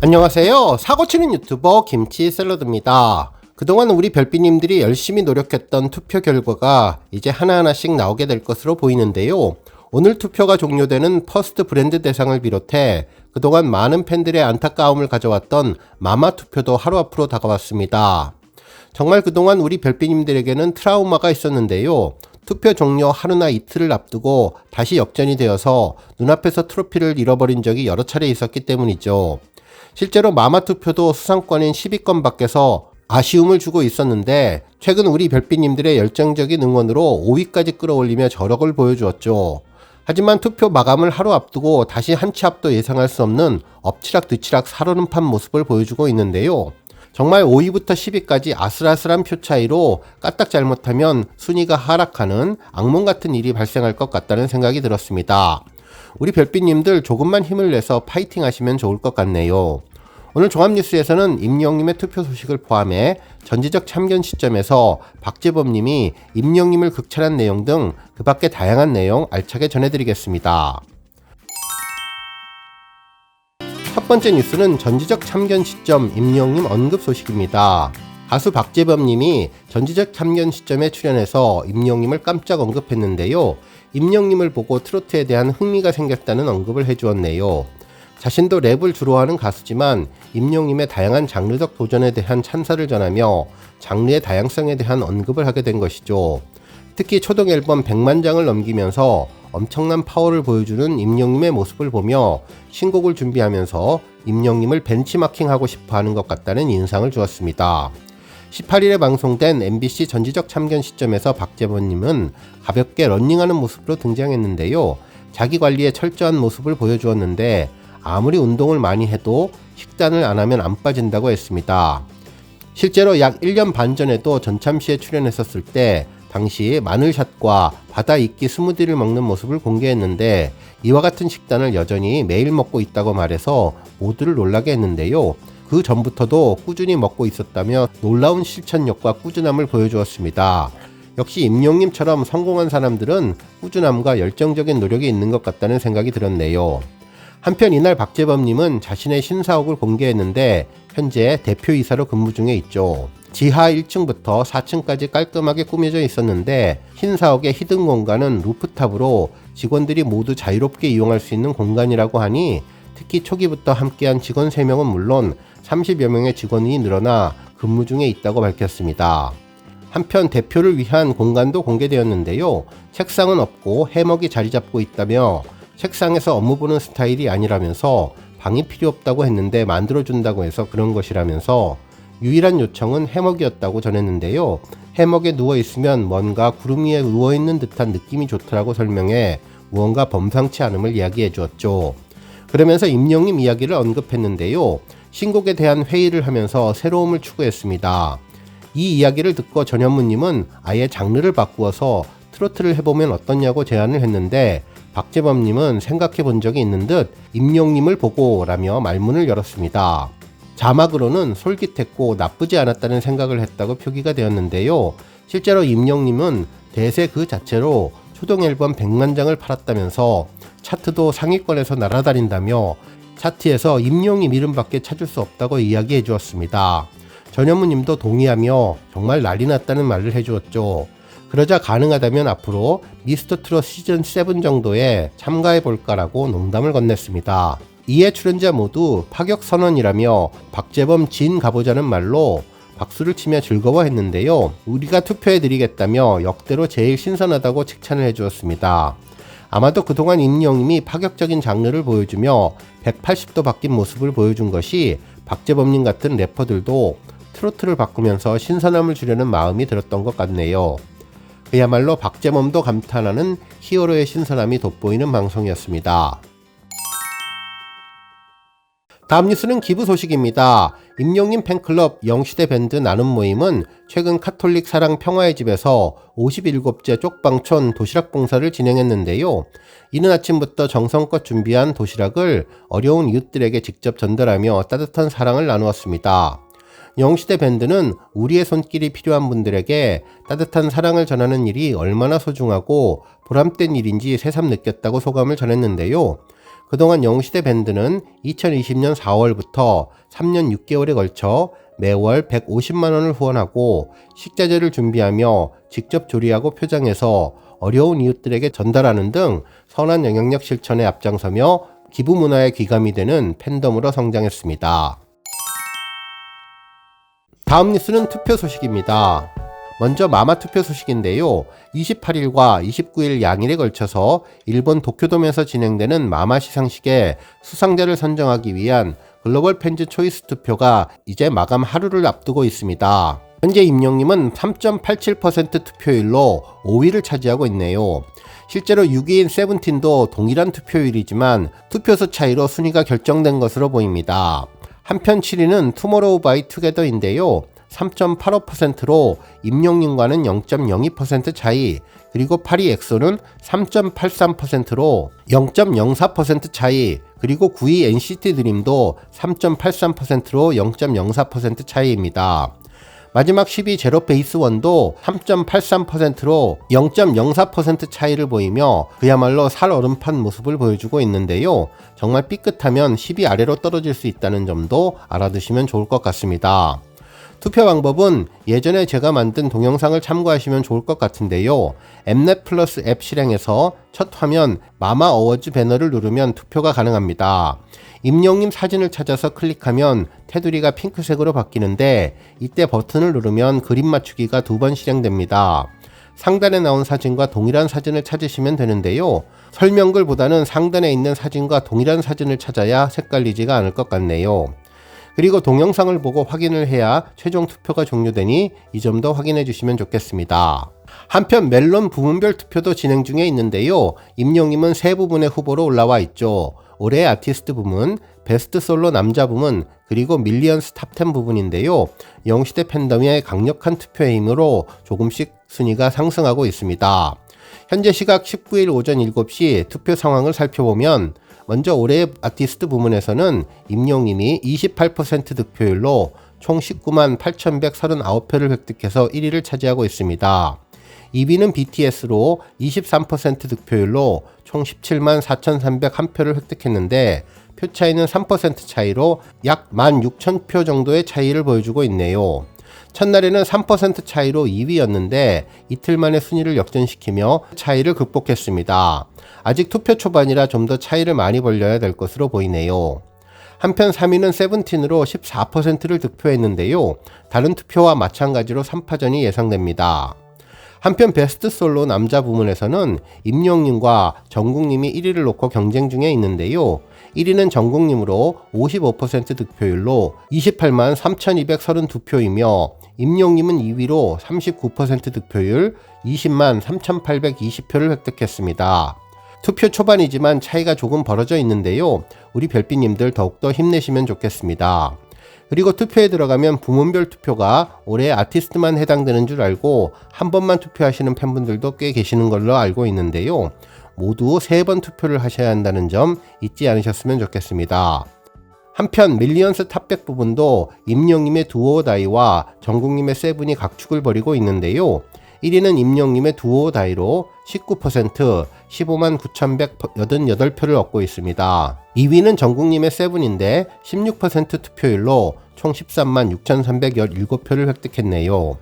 안녕하세요. 사고치는 유튜버 김치 샐러드입니다. 그동안 우리 별비님들이 열심히 노력했던 투표 결과가 이제 하나하나씩 나오게 될 것으로 보이는데요. 오늘 투표가 종료되는 퍼스트 브랜드 대상을 비롯해 그동안 많은 팬들의 안타까움을 가져왔던 마마 투표도 하루 앞으로 다가왔습니다. 정말 그동안 우리 별비님들에게는 트라우마가 있었는데요. 투표 종료 하루나 이틀을 앞두고 다시 역전이 되어서 눈앞에서 트로피를 잃어버린 적이 여러 차례 있었기 때문이죠. 실제로 마마 투표도 수상권인 10위권 밖에서 아쉬움을 주고 있었는데 최근 우리 별빛님들의 열정적인 응원으로 5위까지 끌어올리며 저력을 보여주었죠. 하지만 투표 마감을 하루 앞두고 다시 한 치 앞도 예상할 수 없는 엎치락뒤치락 살얼음판 모습을 보여주고 있는데요. 정말 5위부터 10위까지 아슬아슬한 표 차이로 까딱 잘못하면 순위가 하락하는 악몽 같은 일이 발생할 것 같다는 생각이 들었습니다. 우리 별빛님들 조금만 힘을 내서 파이팅 하시면 좋을 것 같네요. 오늘 종합뉴스에서는 임영님의 투표 소식을 포함해 전지적 참견 시점에서 박재범님이 임영님을 극찬한 내용 등 그 밖의 다양한 내용 알차게 전해드리겠습니다. 첫 번째 뉴스는 전지적 참견 시점 임영님 언급 소식입니다. 가수 박재범님이 전지적 참견 시점에 출연해서 임영님을 깜짝 언급했는데요. 임영님을 보고 트로트에 대한 흥미가 생겼다는 언급을 해주었네요. 자신도 랩을 주로 하는 가수지만 임영님의 다양한 장르적 도전에 대한 찬사를 전하며 장르의 다양성에 대한 언급을 하게 된 것이죠. 특히 초동 앨범 100만 장을 넘기면서 엄청난 파워를 보여주는 임영님의 모습을 보며 신곡을 준비하면서 임영님을 벤치마킹하고 싶어 하는 것 같다는 인상을 주었습니다. 18일에 방송된 MBC 전지적 참견 시점에서 박재범님은 가볍게 런닝하는 모습으로 등장했는데요. 자기 관리에 철저한 모습을 보여주었는데 아무리 운동을 많이 해도 식단을 안 하면 안 빠진다고 했습니다. 실제로 약 1년 반 전에도 전참시에 출연했었을 때 당시 마늘샷과 바다 이끼 스무디를 먹는 모습을 공개했는데 이와 같은 식단을 여전히 매일 먹고 있다고 말해서 모두를 놀라게 했는데요. 그 전부터도 꾸준히 먹고 있었다며 놀라운 실천력과 꾸준함을 보여주었습니다. 역시 임용님처럼 성공한 사람들은 꾸준함과 열정적인 노력이 있는 것 같다는 생각이 들었네요. 한편 이날 박재범님은 자신의 신사옥을 공개했는데 현재 대표이사로 근무 중에 있죠. 지하 1층부터 4층까지 깔끔하게 꾸며져 있었는데 흰사옥의 히든 공간은 루프탑으로 직원들이 모두 자유롭게 이용할 수 있는 공간이라고 하니 특히 초기부터 함께한 직원 3명은 물론 30여 명의 직원이 늘어나 근무 중에 있다고 밝혔습니다. 한편 대표를 위한 공간도 공개되었는데요. 책상은 없고 해먹이 자리 잡고 있다며 책상에서 업무 보는 스타일이 아니라면서 방이 필요 없다고 했는데 만들어준다고 해서 그런 것이라면서 유일한 요청은 해먹이었다고 전했는데요. 해먹에 누워 있으면 뭔가 구름 위에 누워 있는 듯한 느낌이 좋더라고 설명해 무언가 범상치 않음을 이야기해 주었죠. 그러면서 임영님 이야기를 언급했는데요. 신곡에 대한 회의를 하면서 새로움을 추구했습니다. 이 이야기를 듣고 전현무님은 아예 장르를 바꾸어서 트로트를 해보면 어떻냐고 제안을 했는데 박재범님은 생각해 본 적이 있는 듯 임용님을 보고 라며 말문을 열었습니다. 자막으로는 솔깃했고 나쁘지 않았다는 생각을 했다고 표기가 되었는데요. 실제로 임용님은 대세 그 자체로 초동 앨범 100만 장을 팔았다면서 차트도 상위권에서 날아다닌다며 차트에서 임용이 이름밖에 찾을 수 없다고 이야기해 주었습니다. 전현무님도 동의하며 정말 난리 났다는 말을 해 주었죠. 그러자 가능하다면 앞으로 미스터 트롯 시즌 7 정도에 참가해 볼까라고 농담을 건넸습니다. 이에 출연자 모두 파격 선언이라며 박재범 진 가보자는 말로 박수를 치며 즐거워했는데요. 우리가 투표해 드리겠다며 역대로 제일 신선하다고 칭찬을 해주었습니다. 아마도 그동안 임영님이 파격적인 장르를 보여주며 180도 바뀐 모습을 보여준 것이 박재범님 같은 래퍼들도 트로트를 바꾸면서 신선함을 주려는 마음이 들었던 것 같네요. 그야말로 박재범도 감탄하는 히어로의 신선함이 돋보이는 방송이었습니다. 다음 뉴스는 기부 소식입니다. 임용님 팬클럽 영시대 밴드 나눔 모임은 최근 카톨릭 사랑 평화의 집에서 57째 쪽방촌 도시락 봉사를 진행했는데요. 이른 아침부터 정성껏 준비한 도시락을 어려운 이웃들에게 직접 전달하며 따뜻한 사랑을 나누었습니다. 영시대 밴드는 우리의 손길이 필요한 분들에게 따뜻한 사랑을 전하는 일이 얼마나 소중하고 보람된 일인지 새삼 느꼈다고 소감을 전했는데요. 그동안 영웅시대 밴드는 2020년 4월부터 3년 6개월에 걸쳐 매월 150만원을 후원하고 식자재를 준비하며 직접 조리하고 표장해서 어려운 이웃들에게 전달하는 등 선한 영향력 실천에 앞장서며 기부 문화의 귀감이 되는 팬덤으로 성장했습니다. 다음 뉴스는 투표 소식입니다. 먼저 마마 투표 소식인데요. 28일과 29일 양일에 걸쳐서 일본 도쿄돔에서 진행되는 마마 시상식에 수상자를 선정하기 위한 글로벌 팬즈 초이스 투표가 이제 마감 하루를 앞두고 있습니다. 현재 임영님은 3.87% 투표율로 5위를 차지하고 있네요. 실제로 6위인 세븐틴도 동일한 투표율이지만 투표수 차이로 순위가 결정된 것으로 보입니다. 한편 7위는 투모로우 바이 투게더인데요. 3.85%로 임용님과는 0.02% 차이, 그리고 8위 엑소는 3.83%로 0.04% 차이, 그리고 9위 NCT 드림도 3.83%로 0.04% 차이입니다. 마지막 10위 제로 페이스 원도 3.83%로 0.04% 차이를 보이며 그야말로 살 얼음판 모습을 보여주고 있는데요. 정말 삐끗하면 10위 아래로 떨어질 수 있다는 점도 알아두시면 좋을 것 같습니다. 투표 방법은 예전에 제가 만든 동영상을 참고하시면 좋을 것 같은데요. 엠넷 플러스 앱 실행에서 첫 화면 마마 어워즈 배너를 누르면 투표가 가능합니다. 임영님 사진을 찾아서 클릭하면 테두리가 핑크색으로 바뀌는데 이때 버튼을 누르면 그림 맞추기가 두 번 실행됩니다. 상단에 나온 사진과 동일한 사진을 찾으시면 되는데요. 설명글보다는 상단에 있는 사진과 동일한 사진을 찾아야 색깔리지가 않을 것 같네요. 그리고 동영상을 보고 확인을 해야 최종 투표가 종료되니 이 점도 확인해 주시면 좋겠습니다. 한편 멜론 부문별 투표도 진행 중에 있는데요. 임용님은 세 부분의 후보로 올라와 있죠. 올해 아티스트 부문, 베스트 솔로 남자 부문, 그리고 밀리언스 탑10 부분인데요. 영시대 팬덤의 강력한 투표의 힘으로 조금씩 순위가 상승하고 있습니다. 현재 시각 19일 오전 7시 투표 상황을 살펴보면 먼저 올해 아티스트 부문에서는 임용님이 28% 득표율로 총 19만 8,139표를 획득해서 1위를 차지하고 있습니다. 2위는 BTS로 23% 득표율로 총 17만 4,301표를 획득했는데 표 차이는 3% 차이로 약 16,000표 정도의 차이를 보여주고 있네요. 첫날에는 3% 차이로 2위였는데 이틀 만에 순위를 역전시키며 차이를 극복했습니다. 아직 투표 초반이라 좀 더 차이를 많이 벌려야 될 것으로 보이네요. 한편 3위는 세븐틴으로 14%를 득표했는데요. 다른 투표와 마찬가지로 3파전이 예상됩니다. 한편 베스트 솔로 남자 부문에서는 임영님과 정국님이 1위를 놓고 경쟁 중에 있는데요. 1위는 정국님으로 55% 득표율로 28만 3,232표이며 임용님은 2위로 39% 득표율 20만 3,820표를 획득했습니다. 투표 초반이지만 차이가 조금 벌어져 있는데요. 우리 별빛님들 더욱더 힘내시면 좋겠습니다. 그리고 투표에 들어가면 부문별 투표가 올해 아티스트만 해당되는 줄 알고 한 번만 투표하시는 팬분들도 꽤 계시는 걸로 알고 있는데요. 모두 세 번 투표를 하셔야 한다는 점 잊지 않으셨으면 좋겠습니다. 한편 밀리언스 탑백 부분도 임영님의 두오다이와 정국님의 세븐이 각축을 벌이고 있는데요. 1위는 임영님의 두오다이로 19% 15만 9,188표를 얻고 있습니다. 2위는 정국님의 세븐인데 16% 투표율로 총 13만 6,317표를 획득했네요.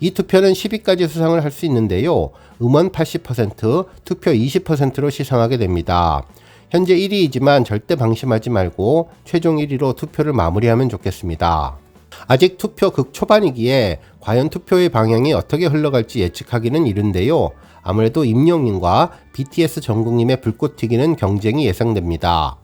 이 투표는 10위까지 수상을 할 수 있는데요. 음원 80%, 투표 20%로 시상하게 됩니다. 현재 1위이지만 절대 방심하지 말고 최종 1위로 투표를 마무리하면 좋겠습니다. 아직 투표 극 초반이기에 과연 투표의 방향이 어떻게 흘러갈지 예측하기는 이른데요. 아무래도 임영님과 BTS 정국님의 불꽃 튀기는 경쟁이 예상됩니다.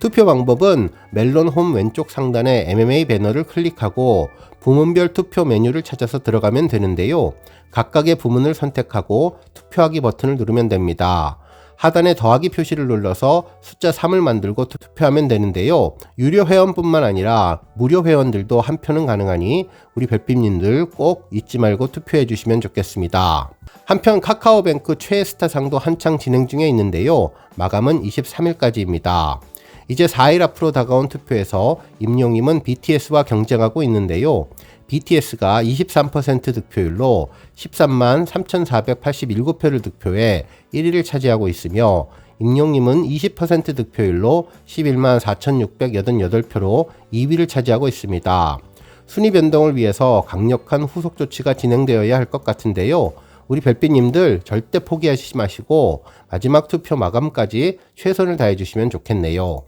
투표 방법은 멜론 홈 왼쪽 상단에 MMA 배너를 클릭하고 부문별 투표 메뉴를 찾아서 들어가면 되는데요. 각각의 부문을 선택하고 투표하기 버튼을 누르면 됩니다. 하단에 더하기 표시를 눌러서 숫자 3을 만들고 투표하면 되는데요. 유료 회원뿐만 아니라 무료 회원들도 한 표는 가능하니 우리 별빛님들 꼭 잊지 말고 투표해 주시면 좋겠습니다. 한편 카카오뱅크 최애 스타상도 한창 진행 중에 있는데요. 마감은 23일까지입니다. 이제 4일 앞으로 다가온 투표에서 임용님은 BTS와 경쟁하고 있는데요. BTS가 23% 득표율로 13만 3,487표를 득표해 1위를 차지하고 있으며 임용님은 20% 득표율로 11만 4,688표로 2위를 차지하고 있습니다. 순위 변동을 위해서 강력한 후속 조치가 진행되어야 할 것 같은데요. 우리 별빛님들 절대 포기하시지 마시고 마지막 투표 마감까지 최선을 다해 주시면 좋겠네요.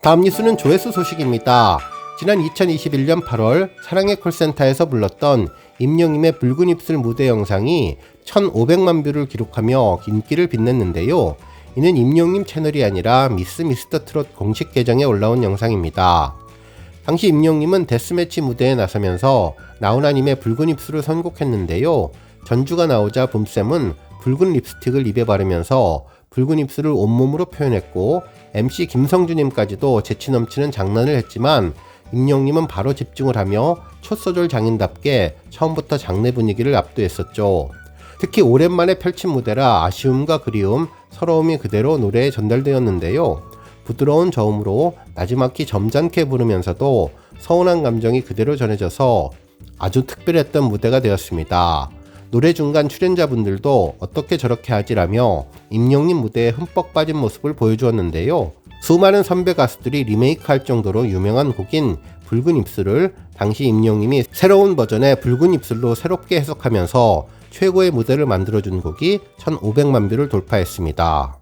다음 뉴스는 조회수 소식입니다. 지난 2021년 8월 사랑의 콜센터에서 불렀던 임영임의 붉은 입술 무대 영상이 1,500만 뷰를 기록하며 인기를 빛냈는데요. 이는 임영임 채널이 아니라 미스 미스터 트롯 공식 계정에 올라온 영상입니다. 당시 임영님은 데스매치 무대에 나서면서 나훈아님의 붉은 입술을 선곡했는데요. 전주가 나오자 붐쌤은 붉은 립스틱을 입에 바르면서 붉은 입술을 온몸으로 표현했고 MC 김성주님까지도 재치 넘치는 장난을 했지만 임영님은 바로 집중을 하며 첫 소절 장인답게 처음부터 장례 분위기를 압도했었죠. 특히 오랜만에 펼친 무대라 아쉬움과 그리움, 서러움이 그대로 노래에 전달되었는데요. 부드러운 저음으로 나지막히 점잖게 부르면서도 서운한 감정이 그대로 전해져서 아주 특별했던 무대가 되었습니다. 노래 중간 출연자분들도 어떻게 저렇게 하지라며 임영님 무대에 흠뻑 빠진 모습을 보여주었는데요. 수많은 선배 가수들이 리메이크할 정도로 유명한 곡인 붉은 입술을 당시 임영님이 새로운 버전의 붉은 입술로 새롭게 해석하면서 최고의 무대를 만들어준 곡이 1500만 뷰를 돌파했습니다.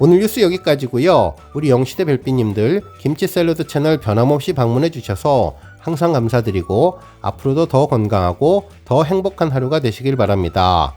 오늘 뉴스 여기까지고요. 우리 영시대 별빛님들 김치 샐러드 채널 변함없이 방문해 주셔서 항상 감사드리고 앞으로도 더 건강하고 더 행복한 하루가 되시길 바랍니다.